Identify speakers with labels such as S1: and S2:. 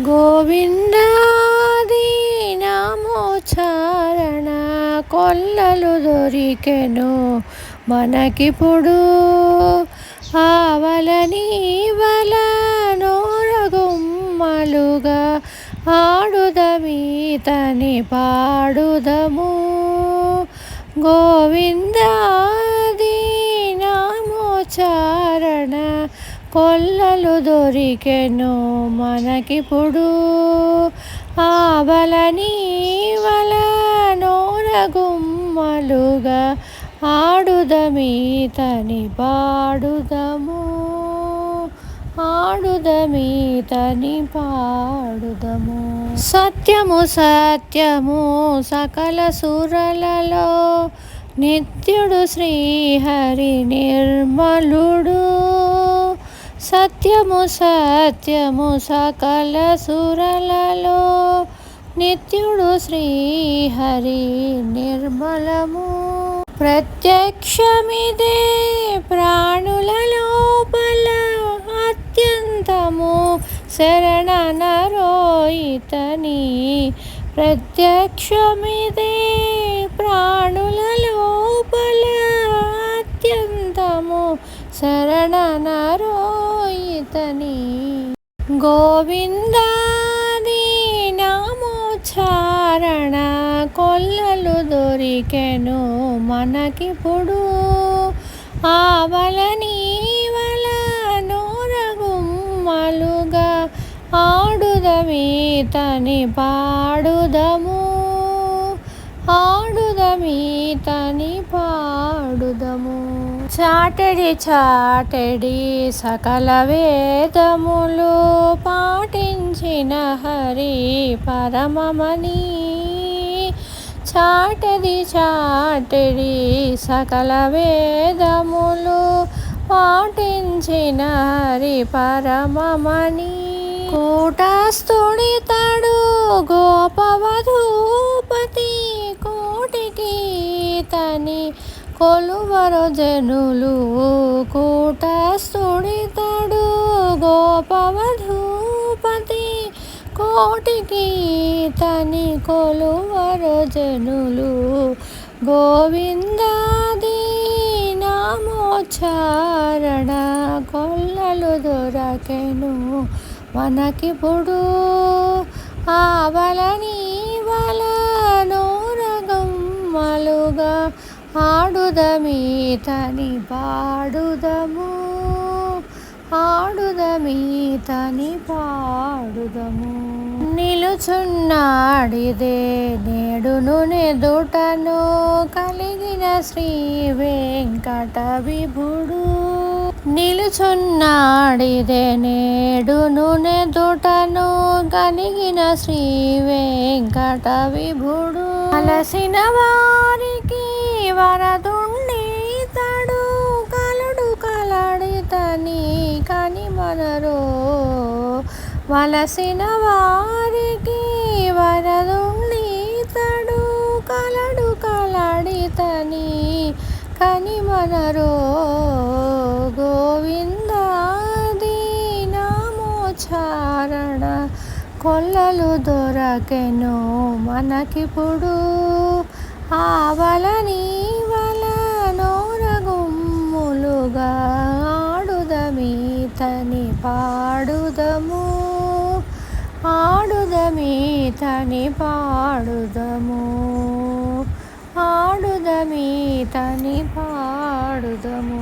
S1: గోవిందాది నామోచ్చారణ కొల్లలు దొరికెను మనకిప్పుడు. ఆవలని వల నోరగుమ్మలుగా ఆడుదమీతని పాడుదము. గోవిందాది కొల్లలు దొరికెను మనకిప్పుడు ఆవలని వల నోరగుమ్మలుగా ఆడుదమీతని పాడుదము. ఆడుదమీతని పాడుదము. సత్యము సత్యము సకల సురలలో నిత్యుడు శ్రీహరి నిర్మలుడు. సత్యము సత్యము సకల సురలలో నిత్యుడు శ్రీహరి నిర్మలము. ప్రత్యక్షమిదే ప్రాణుల లోపల అత్యంతము శరణనరోయితని. ప్రత్యక్షమిదే ప్రాణుల లోపల అత్యంతము శరణనరోయితని గోవిందాది కొల్లలు దొరికెను మనకిప్పుడు. ఆవలని వల నోరగుమ్మలుగా ఆడుదమీతని పాడుదము. ఆడుదమీతని పాడుదము. చాటడి చాటడి సకల వేదములు పాటించిన హరి పరమమని చాటది చాటడి సకల వేదములు పాటించిన హరి పరమమని కూటస్థుడి జనులు కూటస్థుడి తడు గోపవధూపతి. కోటికి తని కొలువరు జనులు గోవిందాది నామోచారణ కొల్లలు దొరకెను మనకిప్పుడు. ఆవలని వల ఆడుదమీతని పాడుదము. ఆడుదమీతని పాడుదము. నిలుచున్నాడిదే నేడును నెదుటను కలిగిన శ్రీ వెంకట విభుడు నిలుచున్నాడిదే నేడును నెదుటను కలిగిన శ్రీ వెంకట విభుడు అలసిన వలసిన వారికి వరదుండి తడు కలడు కలడితని కని మనరో గోవిందాది నామోచారణ కొల్లలు దొరకెను మనకిప్పుడు. ఆవలని వల తని పాడుదము. ఆడుదమీ తని పాడుదము.